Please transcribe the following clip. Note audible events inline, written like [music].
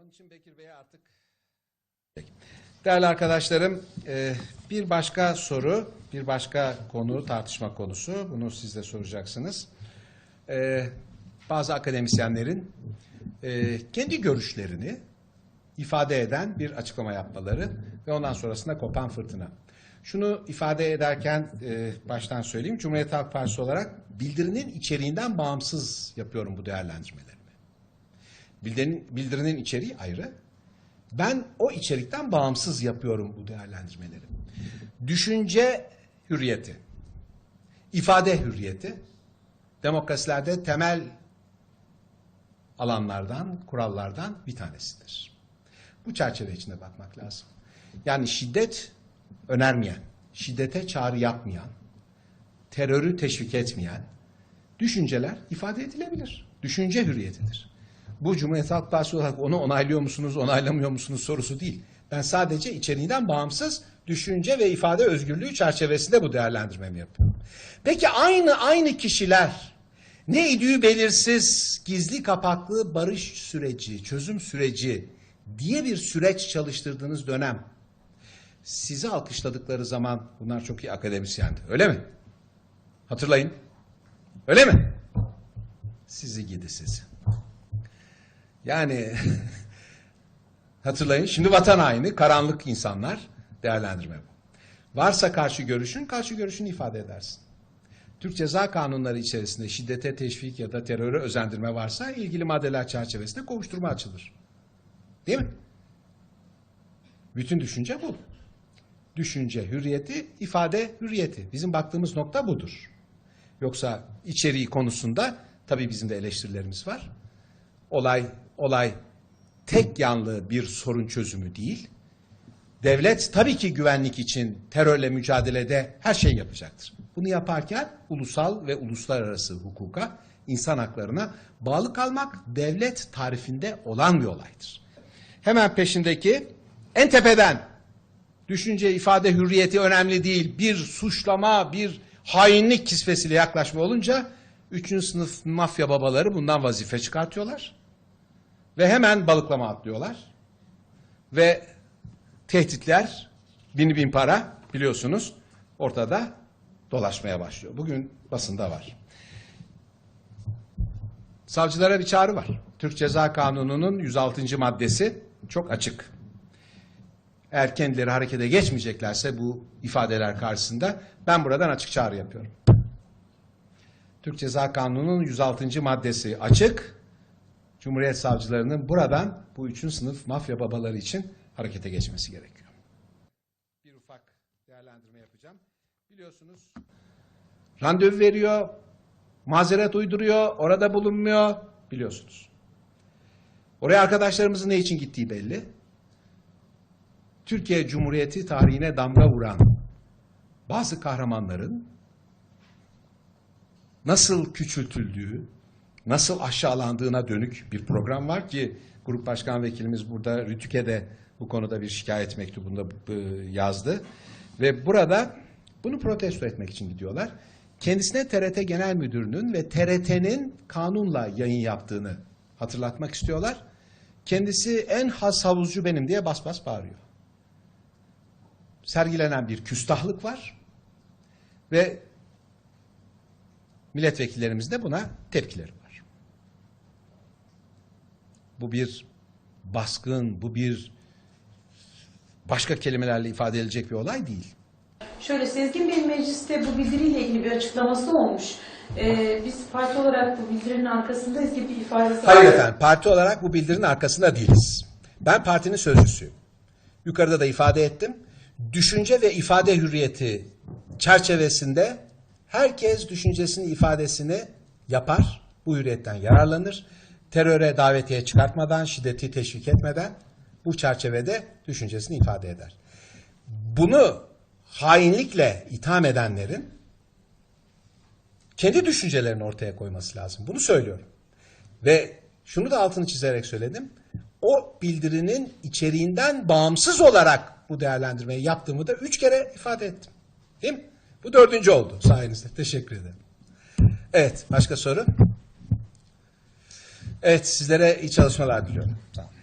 Onun için Bekir Bey'e artık... Değerli arkadaşlarım, e, bir başka soru, bir başka konu, tartışma konusu. Bunu siz de soracaksınız. E, Bazı akademisyenlerin e, kendi görüşlerini ifade eden bir açıklama yapmaları ve ondan sonrasında kopan fırtına. Şunu ifade ederken baştan söyleyeyim. Cumhuriyet Halk Partisi olarak bildirinin içeriğinden bağımsız yapıyorum bu değerlendirmelerimi. Bildirinin, bildirinin içeriği ayrı. Ben o içerikten bağımsız yapıyorum bu değerlendirmeleri. Düşünce hürriyeti, ifade hürriyeti, demokrasilerde temel alanlardan, kurallardan bir tanesidir. Bu çerçeve içinde bakmak lazım. Yani şiddet önermeyen, şiddete çağrı yapmayan, terörü teşvik etmeyen düşünceler ifade edilebilir. Düşünce hürriyetidir. Bu Cumhuriyet Halk Partisi olarak onu onaylıyor musunuz, onaylamıyor musunuz sorusu değil. Ben sadece içeriğinden bağımsız düşünce ve ifade özgürlüğü çerçevesinde bu değerlendirmemi yapıyorum. Peki aynı aynı kişiler ne idüğü belirsiz, gizli kapaklı barış süreci, çözüm süreci diye bir süreç çalıştırdığınız dönem sizi alkışladıkları zaman bunlar çok iyi akademisyendi. Öyle mi? Hatırlayın. Öyle mi? Sizi gidi sizi. Yani [laughs] hatırlayın şimdi vatan haini, karanlık insanlar değerlendirme bu. Varsa karşı görüşün, karşı görüşünü ifade edersin. Türk Ceza Kanunları içerisinde şiddete teşvik ya da teröre özendirme varsa ilgili maddeler çerçevesinde kovuşturma açılır. Değil mi? Bütün düşünce bu. Düşünce hürriyeti, ifade hürriyeti. Bizim baktığımız nokta budur. Yoksa içeriği konusunda tabii bizim de eleştirilerimiz var. Olay olay tek yanlı bir sorun çözümü değil. Devlet tabii ki güvenlik için terörle mücadelede her şey yapacaktır. Bunu yaparken ulusal ve uluslararası hukuka, insan haklarına bağlı kalmak devlet tarifinde olan bir olaydır. Hemen peşindeki en tepeden düşünce ifade hürriyeti önemli değil. Bir suçlama, bir hainlik kisvesiyle yaklaşma olunca üçüncü sınıf mafya babaları bundan vazife çıkartıyorlar. Ve hemen balıklama atlıyorlar. Ve tehditler bin bin para biliyorsunuz ortada dolaşmaya başlıyor. Bugün basında var. Savcılara bir çağrı var. Türk Ceza Kanunu'nun 106. maddesi çok açık. Eğer kendileri harekete geçmeyeceklerse bu ifadeler karşısında ben buradan açık çağrı yapıyorum. Türk Ceza Kanunu'nun 106. maddesi açık. Cumhuriyet savcılarının buradan bu üçüncü sınıf mafya babaları için harekete geçmesi gerekiyor. Bir ufak değerlendirme yapacağım. Biliyorsunuz randevu veriyor, mazeret uyduruyor, orada bulunmuyor biliyorsunuz. Oraya arkadaşlarımızın ne için gittiği belli. Türkiye Cumhuriyeti tarihine damga vuran bazı kahramanların nasıl küçültüldüğü, nasıl aşağılandığına dönük bir program var ki Grup Başkan Vekilimiz burada Rütük'e de bu konuda bir şikayet mektubunda e, yazdı. Ve burada bunu protesto etmek için gidiyorlar. Kendisine TRT Genel Müdürü'nün ve TRT'nin kanunla yayın yaptığını hatırlatmak istiyorlar. Kendisi en has havuzcu benim diye bas bas bağırıyor. Sergilenen bir küstahlık var ve milletvekillerimiz de buna tepkileri. Bu bir baskın, bu bir başka kelimelerle ifade edilecek bir olay değil. Şöyle Sezgin Bey'in mecliste bu bildiriyle ilgili bir açıklaması olmuş. Ee, biz parti olarak bu bildirinin arkasındayız gibi bir ifadesi Hayır efendim, parti olarak bu bildirinin arkasında değiliz. Ben partinin sözcüsüyüm. Yukarıda da ifade ettim. Düşünce ve ifade hürriyeti çerçevesinde herkes düşüncesini, ifadesini yapar. Bu hürriyetten yararlanır. Teröre davetiye çıkartmadan, şiddeti teşvik etmeden bu çerçevede düşüncesini ifade eder. Bunu hainlikle itham edenlerin kendi düşüncelerini ortaya koyması lazım. Bunu söylüyorum. Ve şunu da altını çizerek söyledim. O bildirinin içeriğinden bağımsız olarak bu değerlendirmeyi yaptığımı da üç kere ifade ettim. Değil mi? Bu dördüncü oldu sayenizde. Teşekkür ederim. Evet, başka soru? Evet, sizlere iyi çalışmalar diliyorum. Olun.